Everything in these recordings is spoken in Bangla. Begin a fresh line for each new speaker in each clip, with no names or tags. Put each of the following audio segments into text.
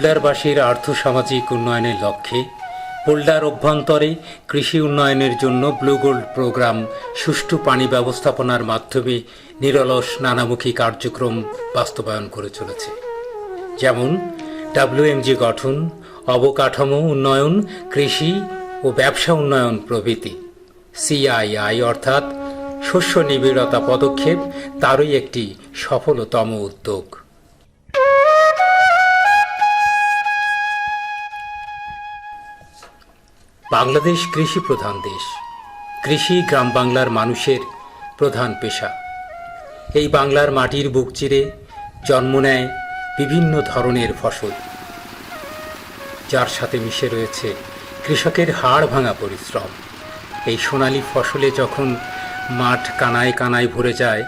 পোল্ডারবাসীর আর্থসামাজিক উন্নয়নের লক্ষ্যে পোল্ডার অভ্যন্তরে কৃষি উন্নয়নের জন্য ব্লু গোল্ড প্রোগ্রাম, সুষ্ঠু পানি ব্যবস্থাপনার মাধ্যমে নিরলস নানামুখী কার্যক্রম বাস্তবায়ন করে চলেছে। যেমন ডাব্লিউএমজি গঠন, অবকাঠামো উন্নয়ন, কৃষি ও ব্যবসা উন্নয়ন প্রভৃতি। সিআইআই অর্থাৎ শস্য নিবিড়তা পদক্ষেপ তারই একটি সফলতম উদ্যোগ। বাংলাদেশ কৃষি প্রধান দেশ। কৃষি গ্রাম বাংলার মানুষের প্রধান পেশা। এই বাংলার মাটির বুক চিরে জন্ম নেয় বিভিন্ন ধরনের ফসল। যার সাথে মিশে রয়েছে কৃষকের হাড় ভাঙা পরিশ্রম। এই সোনালী ফসলে যখন মাঠ কানায় কানায় ভরে যায়,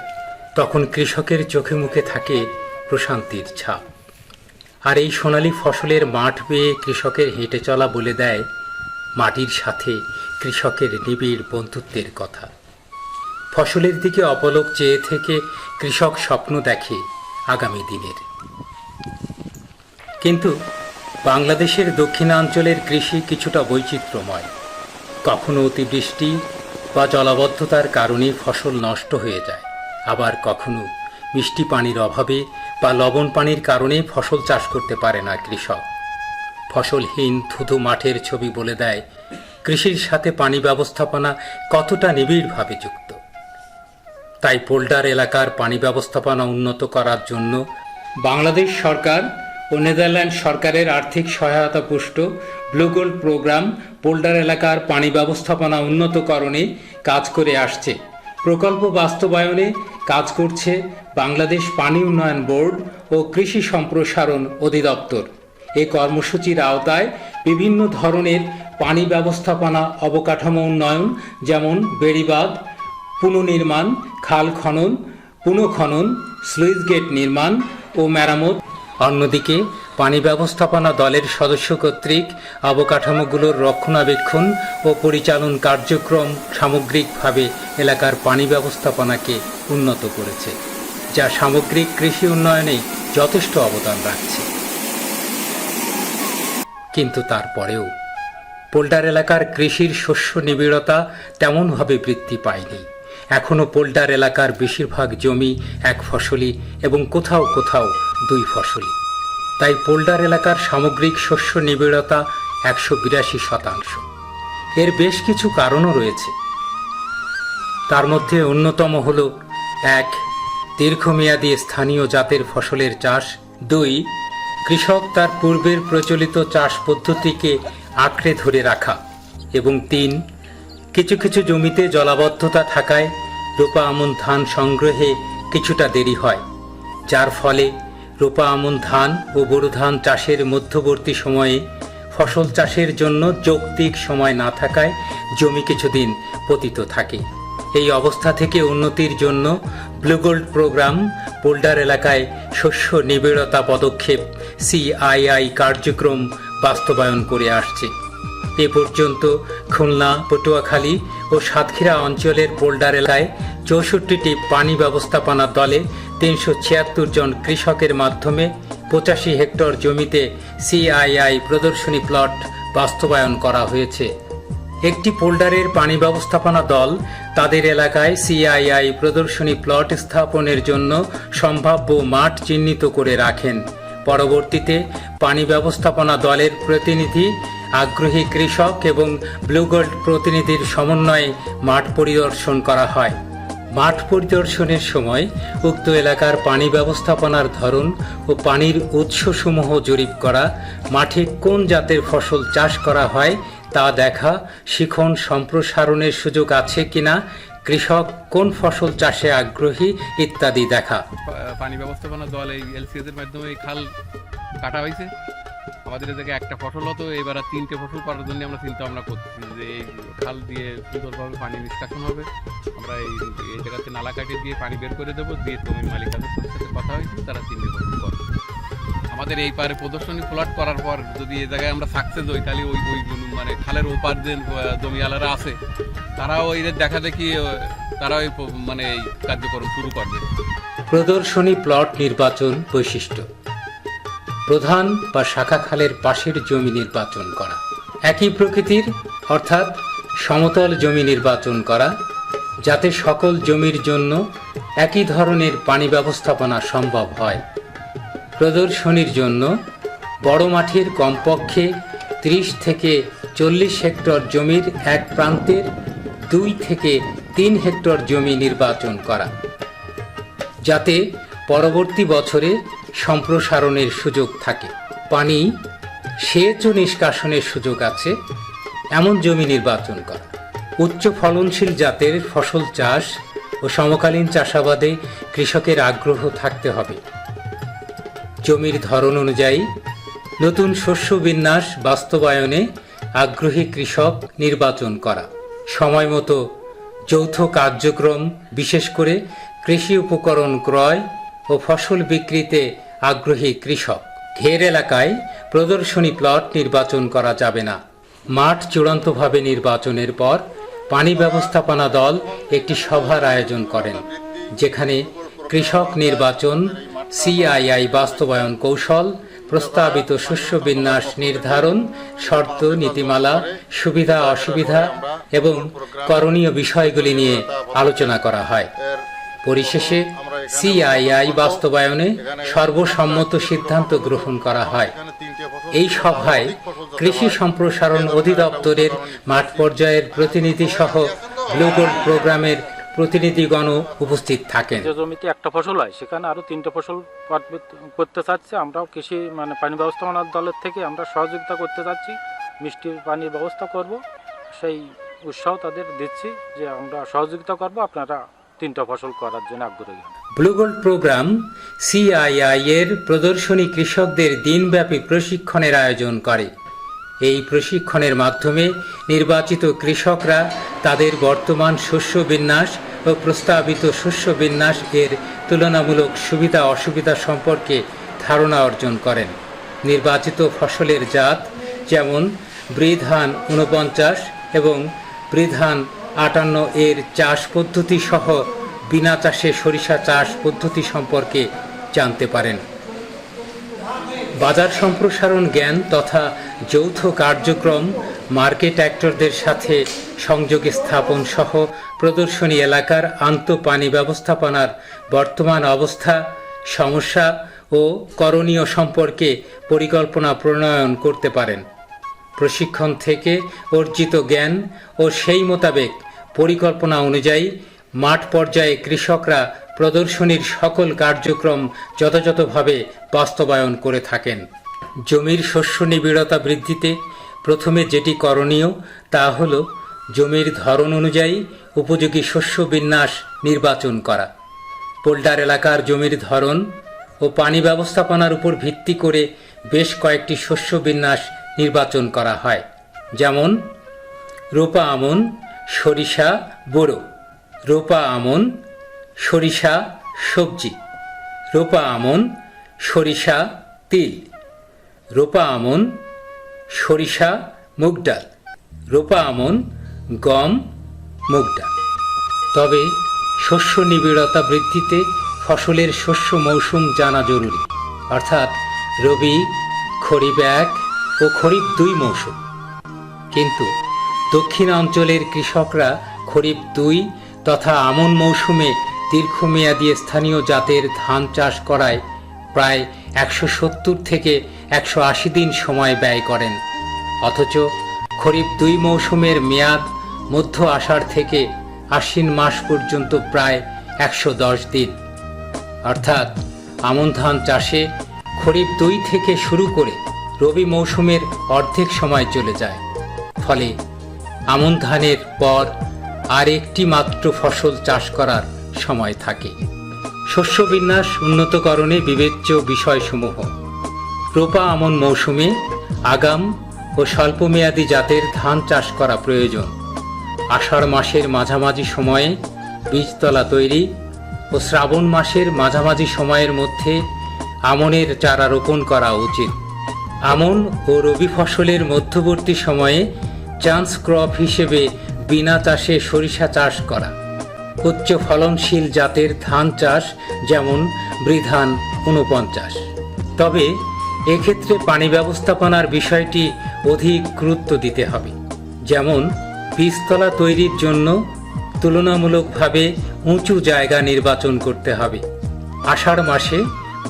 তখন কৃষকের চোখে মুখে থাকে প্রশান্তির ছাপ। আর এই সোনালী ফসলের মাঠ পেয়ে কৃষকের হেঁটে চলা বলে দেয় মাটির সাথে কৃষকের নিবিড় বন্ধুত্বের কথা। ফসলের দিকে অপলক চেয়ে থেকে কৃষক স্বপ্ন দেখে আগামী দিনের। কিন্তু বাংলাদেশের দক্ষিণাঞ্চলের কৃষি কিছুটা বৈচিত্র্যময়। কখনো অতিবৃষ্টি বা জলাবদ্ধতার কারণে ফসল নষ্ট হয়ে যায়। আবার কখনো মিষ্টি পানির অভাবে বা লবণ পানির কারণে ফসল চাষ করতে পারে না কৃষক। ফসলহীন থুতু মাঠের ছবি বলে দেয়, কৃষির সাথে পানি ব্যবস্থাপনা কতটা নিবিড়ভাবে যুক্ত। তাই পোল্ডার এলাকার পানি ব্যবস্থাপনা উন্নত করার জন্য বাংলাদেশ সরকার ও নেদারল্যান্ড সরকারের আর্থিক সহায়তা পুষ্ট ব্লু গোল্ড প্রোগ্রাম পোল্ডার এলাকার পানি ব্যবস্থাপনা উন্নতকরণে কাজ করে আসছে। প্রকল্প বাস্তবায়নে কাজ করছে বাংলাদেশ পানি উন্নয়ন বোর্ড ও কৃষি সম্প্রসারণ অধিদপ্তর। এ কর্মসূচির আওতায় বিভিন্ন ধরনের পানি ব্যবস্থাপনা, অবকাঠামো উন্নয়ন, যেমন বেড়িবাঁধ পুনর্নির্মাণ খাল খনন পুনঃখনন স্লুইস গেট নির্মাণ ও মেরামত। অন্যদিকে, পানি ব্যবস্থাপনা দলের সদস্য কর্তৃক অবকাঠামোগুলোর রক্ষণাবেক্ষণ ও পরিচালন কার্যক্রম সামগ্রিকভাবে এলাকার পানি ব্যবস্থাপনাকে উন্নত করেছে, যা সামগ্রিক কৃষি উন্নয়নে যথেষ্ট অবদান রাখছে। কিন্তু তারপরেও পোল্ডার এলাকার কৃষির শস্য নিবিড়তা তেমনভাবে বৃদ্ধি পায়নি। এখনও পোল্ডার এলাকার বেশিরভাগ জমি এক ফসলি এবং কোথাও কোথাও দুই ফসলি। তাই পোল্ডার এলাকার সামগ্রিক শস্য নিবিড়তা একশো বিরাশি শতাংশ। এর বেশ কিছু কারণও রয়েছে। তার মধ্যে অন্যতম হল, এক, দীর্ঘমেয়াদী স্থানীয় জাতের ফসলের চাষ, দুই কৃষক তার পূর্বের প্রচলিত চাষ পদ্ধতিকে আঁকড়ে ধরে রাখা এবং তিন, কিছু কিছু জমিতে জলাবদ্ধতা থাকায় রূপা আমন ধান সংগ্রহে কিছুটা দেরি হয়, যার ফলে রূপা আমন ধান ও বোরো ধান চাষের মধ্যবর্তী সময়ে ফসল চাষের জন্য যৌক্তিক সময় না থাকায় জমি কিছুদিন পতিত থাকে। এই অবস্থা থেকে উন্নতির জন্য ব্লু গোল্ড প্রোগ্রাম পোল্ডার এলাকায় শস্য নিবিড়তা পদক্ষেপ সিআইআই কার্যক্রম বাস্তবায়ন করে আসছে। এ পর্যন্ত খুলনা, পটুয়াখালী ও সাতক্ষীরা অঞ্চলের পোল্ডার এলাকায় চৌষট্টিটি পানি ব্যবস্থাপনা দলে তিনশো ছিয়াত্তর জন কৃষকের মাধ্যমে পঁচাশি হেক্টর জমিতে সিআইআই প্রদর্শনী প্লট বাস্তবায়ন করা হয়েছে। একটি পোল্ডারের পানি ব্যবস্থাপনা দল তাদের এলাকায় সিআইআই প্রদর্শনী প্লট স্থাপনের জন্য সম্ভাব্য মাঠ চিহ্নিত করে রাখেন। পরবর্তীতে পানি ব্যবস্থাপনা দলের প্রতিনিধি, আগ্রহী কৃষক এবং ব্লু গোল্ড প্রতিনিধির সমন্বয়ে মাঠ পরিদর্শন করা হয়। মাঠ পরিদর্শনের সময় উক্ত এলাকার পানি ব্যবস্থাপনার ধরন ও পানির উৎসসমূহ জরিপ করা, মাঠে কোন জাতের ফসল চাষ করা হয় তা দেখা, শিখন সম্প্রসারণের সুযোগ আছে কিনা কৃষক, কোন ফসল চাষে আগ্রহী ইত্যাদি দেখা।
পানি ব্যবস্থাপনা দল এই এলসিএস এর মাধ্যমে খাল কাটা হয়েছে। আমাদের এদিকে একটা ফসল হতো, এবার আর তিনটে ফসল করার জন্য আমরা চিন্তা ভাবনা করতেছি যে এই খাল দিয়ে সুন্দরভাবে পানি নিষ্কাশন হবে। আমরা এই এই জায়গাতে নালা কাটিয়ে দিয়ে পানি বের করে দেবো, দিয়ে জমির মালিকাদের সাথে কথা হয়েছে, তারা তিনটে ফসল করবে আমাদের এই পারে প্রদর্শনী প্লট করার পর যদি এই জায়গায় আমরা সাকসেস হই, তাহলে ওই ওই মানে খালের ওপার যে জমিওয়ালারা আছে তারাও এদের দেখা দেখি তারা ওই মানে এই কার্যক্রম শুরু করবে।
প্রদর্শনী প্লট নির্বাচন বৈশিষ্ট্য। প্রধান বা শাখা খালের পাশের জমি নির্বাচন করা। একই প্রকৃতির, অর্থাৎ সমতল জমি নির্বাচন করা, যাতে সকল জমির জন্য একই ধরনের পানি ব্যবস্থাপনা সম্ভব হয়। প্রদর্শনীর জন্য বড় মাঠের কমপক্ষে ত্রিশ থেকে চল্লিশ হেক্টর জমির এক প্রান্তের দুই থেকে তিন হেক্টর জমি নির্বাচন করা। যাতে পরবর্তী বছরে সম্প্রসারণের সুযোগ থাকে। পানি সেচ ও নিষ্কাশনের সুযোগ আছে, এমন জমি নির্বাচন করা। উচ্চ ফলনশীল জাতের ফসল চাষ ও সমকালীন চাষাবাদে কৃষকের আগ্রহ থাকতে হবে। জমির ধরন অনুযায়ী নতুন শস্য বিন্যাস বাস্তবায়নে আগ্রহী কৃষক নির্বাচন করা। সময় মতো যৌথ কার্যক্রম, বিশেষ করে কৃষি উপকরণ ক্রয় ও ফসল বিক্রিতে আগ্রহী কৃষক। ঘের এলাকায় প্রদর্শনী প্লট নির্বাচন করা যাবে না। মাঠ চূড়ান্তভাবে নির্বাচনের পর পানি ব্যবস্থাপনা দল একটি সভার আয়োজন করেন, যেখানে কৃষক নির্বাচন, সিআইআই বাস্তবায়ন কৌশল প্রস্তাবিত শস্য বিন্যাস নির্ধারণ, শর্ত, নীতিমালা, সুবিধা, অসুবিধা এবং করণীয় বিষয়গুলি নিয়ে আলোচনা করা হয়। পরিশেষে সিআইআই বাস্তবায়নে সর্বসম্মত সিদ্ধান্ত গ্রহণ করা হয়। এই সভায় কৃষি সম্প্রসারণ অধিদপ্তরের মাঠ পর্যায়ের প্রতিনিধি সহ ব্লু প্রোগ্রামের প্রতিনিধিগণ উপস্থিত থাকেন।
যে জমিতে একটা ফসল হয় সেখানে আরও তিনটে ফসল করতে চাচ্ছে। আমরাও কৃষি মানে পানি ব্যবস্থাপনার দলের থেকে আমরা সহযোগিতা করতে চাচ্ছি। মিষ্টির পানির ব্যবস্থা করব। সেই উৎসাহ তাদের দিচ্ছি যে আমরা সহযোগিতা করব। আপনারা তিনটা ফসল করার জন্য আগ্রহী হন।
ব্লু গোল্ড প্রোগ্রাম সিআইআই এর প্রদর্শনী কৃষকদের দিনব্যাপী প্রশিক্ষণের আয়োজন করে। এই প্রশিক্ষণের মাধ্যমে নির্বাচিত কৃষকরা তাদের বর্তমান শস্য বিন্যাস ও প্রস্তাবিত শস্য বিন্যাস এর তুলনামূলক সুবিধা অসুবিধা সম্পর্কে ধারণা অর্জন করেন। নির্বাচিত ফসলের জাত যেমন বৃধান ঊনপঞ্চাশ এবং বৃধান আটান্ন এর চাষ পদ্ধতি সহ বিনা চাষে সরিষা চাষ পদ্ধতি সম্পর্কে জানতে পারেন। বাজার সম্প্রসারণ জ্ঞান তথা যৌথ কার্যক্রম, মার্কেট অ্যাক্টরদের সাথে সংযোগ স্থাপন সহ প্রদর্শনী এলাকার আন্তঃপানি ব্যবস্থাপনার বর্তমান অবস্থা, সমস্যা ও করণীয় সম্পর্কে পরিকল্পনা প্রণয়ন করতে পারেন। প্রশিক্ষণ থেকে অর্জিত জ্ঞান ও সেই মোতাবেক পরিকল্পনা অনুযায়ী মাঠ পর্যায়ে কৃষকরা প্রদর্শনীর সকল কার্যক্রম যথাযথভাবে বাস্তবায়ন করে থাকেন। জমির শস্য নিবিড়তা বৃদ্ধিতে প্রথমে যেটি করণীয় তা হল জমির ধরন অনুযায়ী উপযোগী শস্য বিন্যাস নির্বাচন করা। পোল্ডার এলাকার জমির ধরন ও পানি ব্যবস্থাপনার উপর ভিত্তি করে বেশ কয়েকটি শস্য বিন্যাস নির্বাচন করা হয়। যেমন, রোপা আমন, সরিষা, বোরো। রোপা আমন সরিষা, সবজি। রোপা আমন, সরিষা, তিল। রোপা আমন, সরিষা, মুগ ডাল। রোপা আমন, গম, মুগ ডাল। তবে শস্য নিবিড়তা বৃদ্ধিতে ফসলের শস্য মৌসুম জানা জরুরি। অর্থাৎ রবি, খরিফ এক ও খরিফ দুই মৌসুম। কিন্তু দক্ষিণাঞ্চলের কৃষকরা খরিফ দুই তথা আমন মৌসুমে দীর্ঘমেয়াদী স্থানীয় জাতের ধান চাষ করায় প্রায় একশো সত্তর থেকে একশো আশি দিন সময় ব্যয় করেন। অথচ খরিফ দুই মৌসুমের মেয়াদ মধ্য আষাঢ় থেকে আশ্বিন মাস পর্যন্ত প্রায় একশো দশ দিন। অর্থাৎ আমন ধান চাষে খরিফ দুই থেকে শুরু করে রবি মৌসুমের অর্ধেক সময় চলে যায়। ফলে আমন ধানের পর আর একটি মাত্র ফসল চাষ করার সময় থাকে। শস্য বিন্যাস উন্নতকরণে বিবেচ্য বিষয়সমূহ। রোপা আমন মৌসুমে আগাম ও স্বল্পমেয়াদী জাতের ধান চাষ করা প্রয়োজন। আষাঢ় মাসের মাঝামাঝি সময়ে বীজতলা তৈরি ও শ্রাবণ মাসের মাঝামাঝি সময়ের মধ্যে আমনের চারা রোপণ করা উচিত। আমন ও রবি ফসলের মধ্যবর্তী সময়ে চান্স ক্রপ হিসেবে বিনা চাষে সরিষা চাষ করা। উচ্চ ফলনশীল জাতের ধান চাষ যেমন বৃধান ঊনপঞ্চাশ। তবে এক্ষেত্রে পানি ব্যবস্থাপনার বিষয়টি অধিক গুরুত্ব দিতে হবে। যেমন বীজতলা তৈরির জন্য তুলনামূলকভাবে উঁচু জায়গা নির্বাচন করতে হবে। আষাঢ় মাসে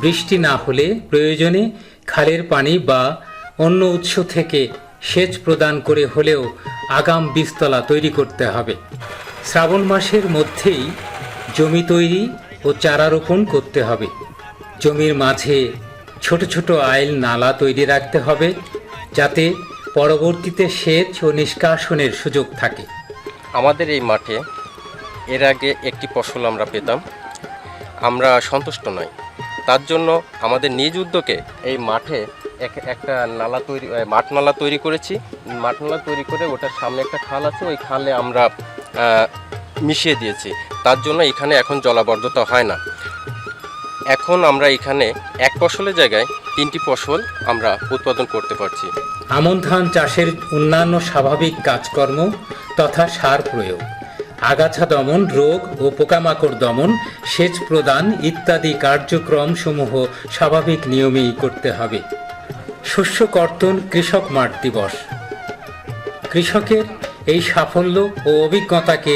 বৃষ্টি না হলে প্রয়োজনে খালের পানি বা অন্য উৎস থেকে সেচ প্রদান করে হলেও আগাম বীজতলা তৈরি করতে হবে। শ্রাবণ মাসের মধ্যেই জমি তৈরি ও চারা রোপণ করতে হবে। জমির মাঝে ছোট ছোট আইল নালা তৈরি রাখতে হবে, যাতে পরবর্তীতে সেচ ও নিষ্কাশনের সুযোগ থাকে।
আমাদের এই মাঠে এর আগে একটি ফসল আমরা পেতাম। আমরা সন্তুষ্ট নই। তার জন্য আমাদের নিজ উদ্যোগে এই মাঠে এক- একটা নালা তৈরি মাঠ নালা তৈরি করেছি। মাঠ নালা তৈরি করে ওটার সামনে একটা খাল আছে। ওই খালে আমরা মিশিয়ে দিয়েছি। তার জন্য এখানে এখন জলাবদ্ধতা হয় না। এখন আমরা এখানে এক ফসলের জায়গায় তিনটি ফসল আমরা উৎপাদন করতে পারছি।
আমন ধান চাষের অন্যান্য স্বাভাবিক কাজকর্ম তথা সার প্রয়োগ, আগাছা দমন, রোগ ও পোকামাকড় দমন, সেচ প্রদান ইত্যাদি কার্যক্রম সমূহ স্বাভাবিক নিয়মেই করতে হবে। শস্য কর্তন কৃষক মাঠ দিবস। কৃষকের এই সাফল্য ও অভিজ্ঞতাকে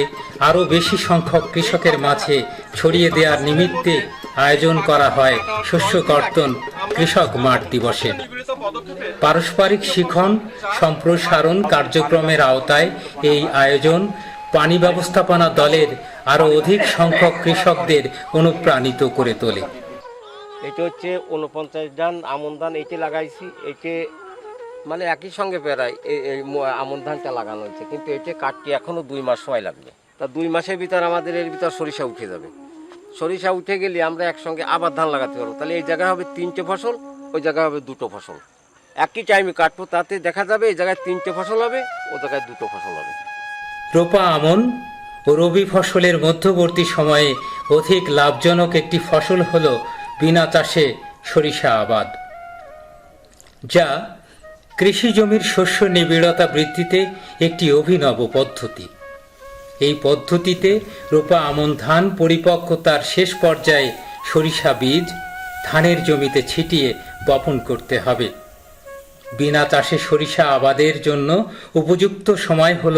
আরও বেশি সংখ্যক কৃষকের মাঝে ছড়িয়ে দেওয়ার নিমিত্তে আয়োজন করা হয় শস্য কর্তন কৃষক মাঠ দিবসের পারস্পরিক শিখন, সম্প্রসারণ কার্যক্রমের আওতায় এই আয়োজন পানি ব্যবস্থাপনা দলের আরও অধিক সংখ্যক কৃষকদের অনুপ্রাণিত করে তোলে।
এটা হচ্ছে উনপঞ্চাশ ধান আমন ধান, এইটি লাগাইছি, এইটে মানে একই সঙ্গে প্রায় এই আমন ধানটা লাগানো হয়েছে। কিন্তু এতে কাটতে এখনও দুই মাস সময় লাগবে। তা দুই মাসের ভিতর আমাদের এর ভিতর সরিষা উঠে যাবে। সরিষা উঠে গেলে আমরা একসঙ্গে আবার ধান লাগাতে পারব। তাহলে এই জায়গায় হবে তিনটে ফসল, ওই জায়গায় হবে দুটো ফসল। একই টাইমে কাটবো, তাতে দেখা যাবে এই জায়গায় তিনটে ফসল হবে, ও জায়গায় দুটো ফসল হবে।
রোপা আমন, ও রবি ফসলের মধ্যবর্তী সময়ে অধিক লাভজনক একটি ফসল হল বিনা চাষে সরিষা আবাদ, যা কৃষি জমির শস্য নিবিড়তা বৃদ্ধিতে একটি অভিনব পদ্ধতি। এই পদ্ধতিতে রোপা আমন ধান পরিপক্কতার শেষ পর্যায়ে সরিষা বীজ ধানের জমিতে ছিটিয়ে বপন করতে হবে। বিনা চাষে সরিষা আবাদের জন্য উপযুক্ত সময় হল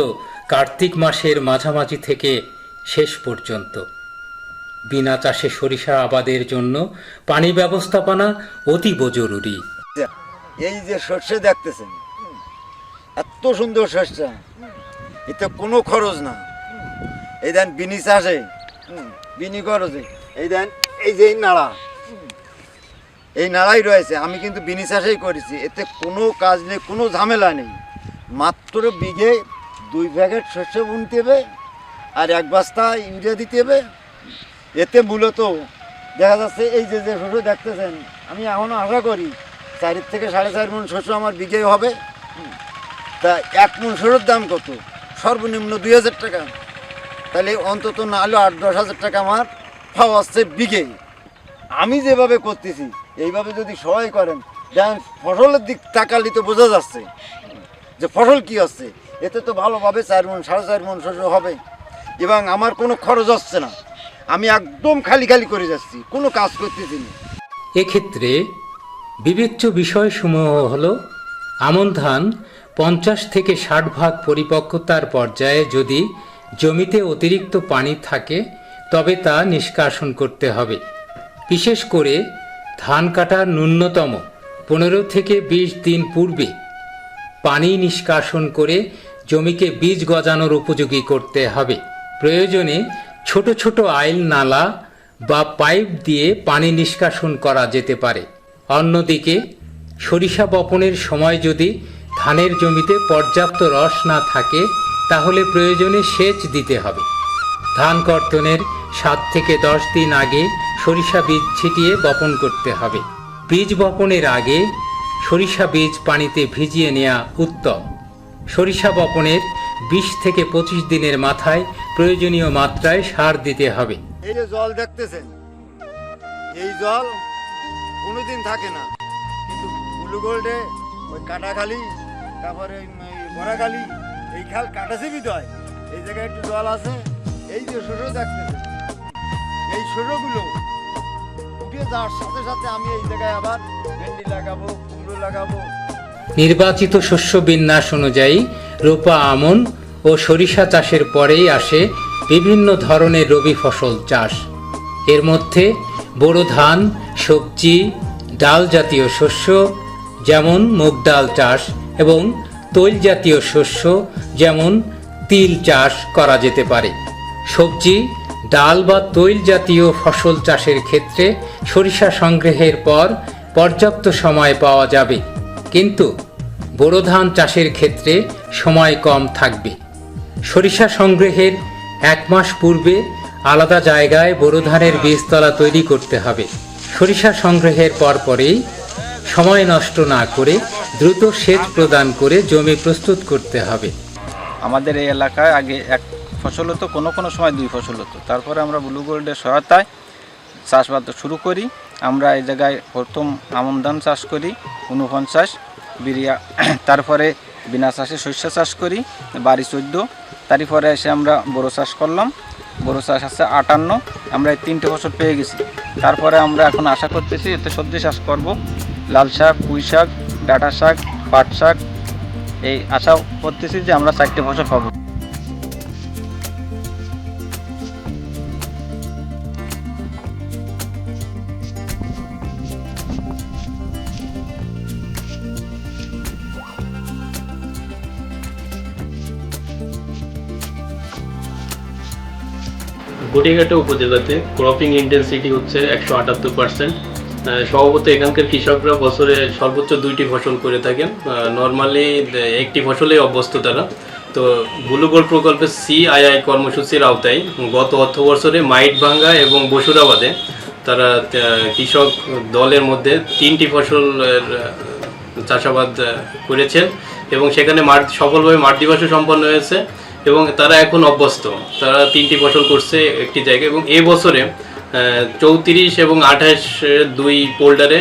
কার্তিক মাসের মাঝামাঝি থেকে শেষ পর্যন্ত। বিনা চাষে সরিষা আবাদের জন্য পানি ব্যবস্থাপনা অতীব জরুরি।
এই যে শস্য দেখতেছেন, এত সুন্দর শস্য এতে কোনো খরচ না। এই দেন বিনি চাষে বিনি খরচে। এই দেন এই যে নাড়া, এই নাড়াই রয়েছে। আমি কিন্তু বিনি চাষেই করেছি। এতে কোনো কাজ নেই, কোনো ঝামেলা নেই। মাত্র বিঘে দুই প্যাকেট শস্য বুনতে হবে আর এক বস্তা ইউরিয়া দিতে হবে। এতে মূলত দেখা যাচ্ছে এই যে যে শস্য দেখতেছেন, আমি এখনও আশা করি চার থেকে সাড়ে চার মন শস্য আমার বিঘে হবে। তা এক মন শস্যর দাম কত? সর্বনিম্ন দুই হাজার টাকা। তাহলে অন্তত না হলেও আট, দশ হাজার টাকা আমার পাওয়া আসছে বিঘে আমি যেভাবে করতেছি, এইভাবে যদি সহায় করেন দেখেন ফসলের দিক তাকালি তো বোঝা যাচ্ছে যে ফসল কি হচ্ছে। এতে তো ভালোভাবে চার মন, সাড়ে চার মন শস্য হবে। এবং আমার কোনো খরচ হচ্ছে না। আমি একদম খালি খালি করে যাচ্ছি, কোনো কাজ করতেছি না।
এক্ষেত্রে বিবেচ্য বিষয়সমূহ হল আমন ধান পঞ্চাশ থেকে ষাট ভাগ পরিপক্কতার পর্যায়ে যদি জমিতে অতিরিক্ত পানি থাকে, তবে তা নিষ্কাশন করতে হবে। বিশেষ করে ধান কাটার ন্যূনতম পনেরো থেকে বিশ দিন পূর্বে পানি নিষ্কাশন করে জমিকে বীজ গজানোর উপযোগী করতে হবে। প্রয়োজনে ছোট ছোট আইল নালা বা পাইপ দিয়ে পানি নিষ্কাশন করা যেতে পারে। অন্যদিকে, সরিষা বপনের সময় যদি ধানের জমিতে পর্যাপ্ত রস না থাকে, তাহলে প্রয়োজনে সেচ দিতে হবে। ধান কর্তনের সাত থেকে দশ দিন আগে সরিষা বীজ ছিটিয়ে বপন করতে হবে। বীজ বপনের আগে সরিষা বীজ পানিতে ভিজিয়ে নেওয়া উত্তম। সরিষা বপনের বিশ থেকে পঁচিশ দিনের মাথায় প্রয়োজনীয় মাত্রায় সার দিতে হবে।
এই যে জল দেখতেছেন? এই জল কোনোদিন থাকে না। কিন্তু উলুগোল্ডে ওই কাটাখালি তারপরে বড়াখালি এই খাল কাটাছিবি হয়। এই জায়গায় একটু জল আছে, এই যে সরু দেখতেছেন। এই সরুগুলো উঠে যাওয়ার সাথে সাথে আমি এই জায়গায় আবার ভেন্ডি লাগাবো, কুমড়ো লাগাবো।
নির্বাচিত শস্য বিন্যাস অনুযায়ী রোপা আমন ও সরিষা চাষের পরেই আসে বিভিন্ন ধরনের রবি ফসল চাষ। এর মধ্যে বোরো ধান, সবজি, ডাল জাতীয় শস্য, যেমন মুগ ডাল চাষ এবং তৈল জাতীয় শস্য, যেমন তিল চাষ করা যেতে পারে। সবজি, ডাল বা তৈল জাতীয় ফসল চাষের ক্ষেত্রে সরিষা সংগ্রহের পর পর্যাপ্ত সময় পাওয়া যাবে। কিন্তু বোরো ধান চাষের ক্ষেত্রে সময় কম থাকবে। সরিষা সংগ্রহের এক মাস পূর্বে আলাদা জায়গায় বোরো ধানের বীজতলা তৈরি করতে হবে। সরিষা সংগ্রহের পরপরেই সময় নষ্ট না করে দ্রুত সেচ প্রদান করে জমি প্রস্তুত করতে হবে।
আমাদের এই এলাকায় আগে এক ফসল হতো, কোনো কোনো সময় দুই ফসল হতো। তারপরে আমরা ব্লু গোল্ডের সহায়তায় চাষবাদ শুরু করি। আমরা এই জায়গায় প্রথম আমন ধান চাষ করি, উনপঞ্চাশ, বিরিয়া, তারপরে বিনা চাষে শস্য চাষ করি, বাড়ি চোদ্দ, তারপরে এসে আমরা বড়ো চাষ করলাম। বড়ো চাষ আছে আটান্ন, আমরা এই তিনটে বছর পেয়ে গেছি। তারপরে আমরা এখন আশা করতেছি এতে সবজি চাষ করব। লাল শাক, পুঁই শাক, ডাঁটা শাক, পাট শাক, এই আশা করতেছি যে আমরা চারটে ফসল পাবো।
গটিঘাটা উপজেলাতে ক্রপিং ইন্টেন্সিটি হচ্ছে একশো আটাত্তর পার্সেন্ট সম্ভবত এখানকার কৃষকরা বছরে সর্বোচ্চ দুইটি ফসল করে থাকেন। নর্মালি একটি ফসলেই অভ্যস্ত তারা। তো বুলুগোল প্রকল্পের সিআইআই কর্মসূচির আওতায় গত অর্থ বছরে মাইট ভাঙ্গা এবং বসুরাবাদে তারা কৃষক দলের মধ্যে তিনটি ফসলের চাষাবাদ করেছেন এবং সেখানে মাঠ, সফলভাবে মাঠ দিবসও সম্পন্ন হয়েছে। এবং তারা এখন অভ্যস্ত। তারা তিনটি ফসল করছে একটি জায়গায় এবং এ বছরে চৌত্রিশ এবং আঠাশ দুই পোল্ডারে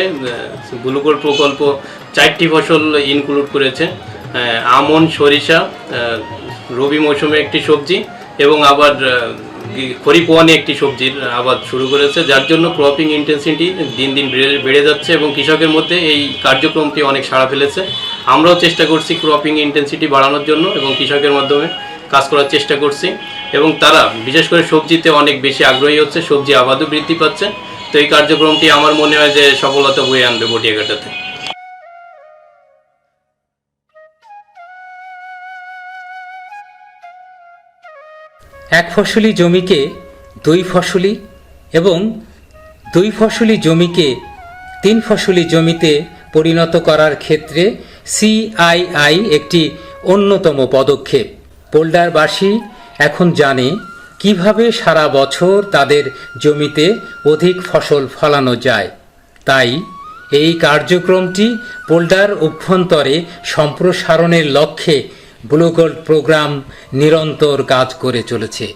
গ্লুকোল প্রকল্প চারটি ফসল ইনক্লুড করেছে। আমন, সরিষা রবি মৌসুমে একটি সবজি এবং আবার খরিফ ওয়ানে একটি সবজির আবাদ শুরু করেছে, যার জন্য ক্রপিং ইন্টেন্সিটি দিন দিন বেড়ে যাচ্ছে এবং কৃষকের মধ্যে এই কার্যক্রমটি অনেক সাড়া ফেলেছে। আমরাও চেষ্টা করছি ক্রপিং ইন্টেন্সিটি বাড়ানোর জন্য এবং কৃষকের মাধ্যমে কাজ করার চেষ্টা করছি। এবং তারা, বিশেষ করে সবজিতে অনেক বেশি আগ্রহী হচ্ছে, সবজি আবাদও বৃদ্ধি পাচ্ছে। তো এই কার্যক্রমটি আমার মনে হয় যে সফলতা বয়ে আনবে বটিয়াঘাটাতে।
এক ফসলি জমিকে দুই ফসলি এবং দুই ফসলি জমিকে তিন ফসলি জমিতে পরিণত করার ক্ষেত্রে সিআইআই একটি অন্যতম পদক্ষেপ। পোল্ডারবাসী এখন জানে কীভাবে সারা বছর তাদের জমিতে অধিক ফসল ফলানো যায়। তাই এই কার্যক্রমটি পোল্ডার অভ্যন্তরে সম্প্রসারণের লক্ষ্যে ব্লু গোল্ড প্রোগ্রাম নিরন্তর কাজ করে চলেছে।